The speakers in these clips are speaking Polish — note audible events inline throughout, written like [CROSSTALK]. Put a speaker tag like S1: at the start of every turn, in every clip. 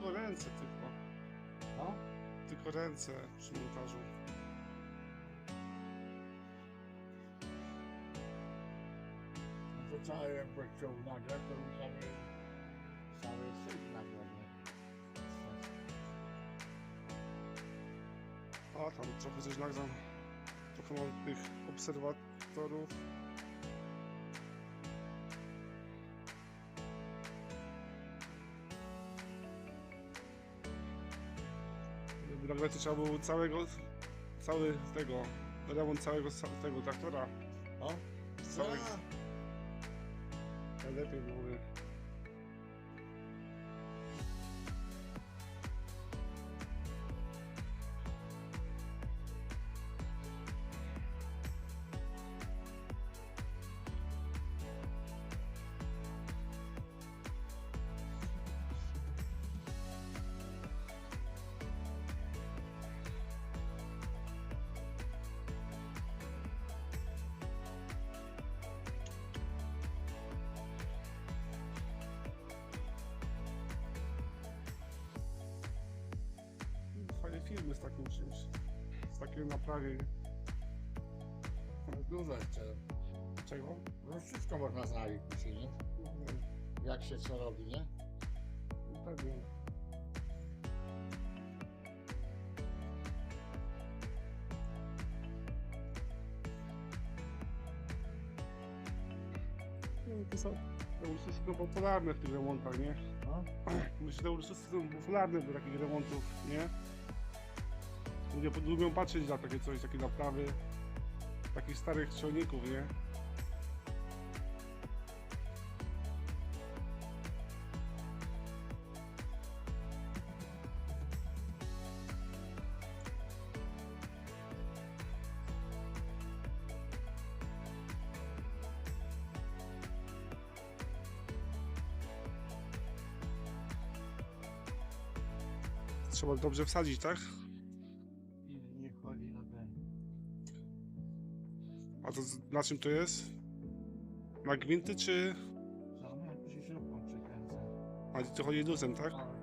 S1: tylko ręce tylko.
S2: No?
S1: Tylko ręce przy montażu.
S2: To cały jakby chciał nagrać, to już cały, cały syf?
S1: A tam trochę coś nagram. Trochę mam tych obserwatorów. Nagle trzeba było całego, cały tego, remont całego sa- tego traktora.
S2: No?
S1: Całego. Najlepiej byłoby. Z takiej naprawy.
S2: No Dużo jeszcze.
S1: Czego?
S2: No wszystko można znaleźć dzisiaj, nie? Jak się co robi, nie?
S1: Pewnie. No, to są te ulice są popularne w tych remontach, nie?
S2: No? [CLEARS THROAT]
S1: Myślę, że te ulice są popularne do takich remontów, nie? Ludzie lubią patrzeć na takie coś, takie naprawy takich starych ciągników, nie? Trzeba dobrze wsadzić, tak? A to z- na czym to jest? Na gwinty czy...
S2: No, to się śrubką przekręca.
S1: A to chodzi duzem, tak?
S2: Ale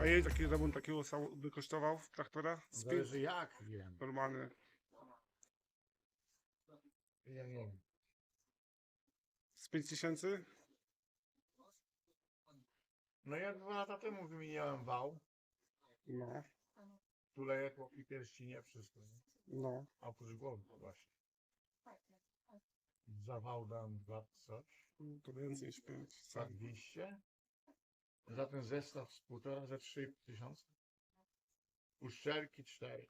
S1: A jej taki remont takiego sam by kosztował traktora? Z pięć,
S2: Zależy jak wiem.
S1: normalny.
S2: Ja nie wiem.
S1: Z 5 tysięcy?
S2: No ja dwa lata temu wymieniałem wał,
S1: No,
S2: tulejek i pierścienie, wszystko. Nie?
S1: no.
S2: A oprócz głowy właśnie. Za wał dam dwa coś,
S1: To więcej niż 5.
S2: za 200. Za ten zestaw z półtora, za 3 tysiące. Uszczelki cztery.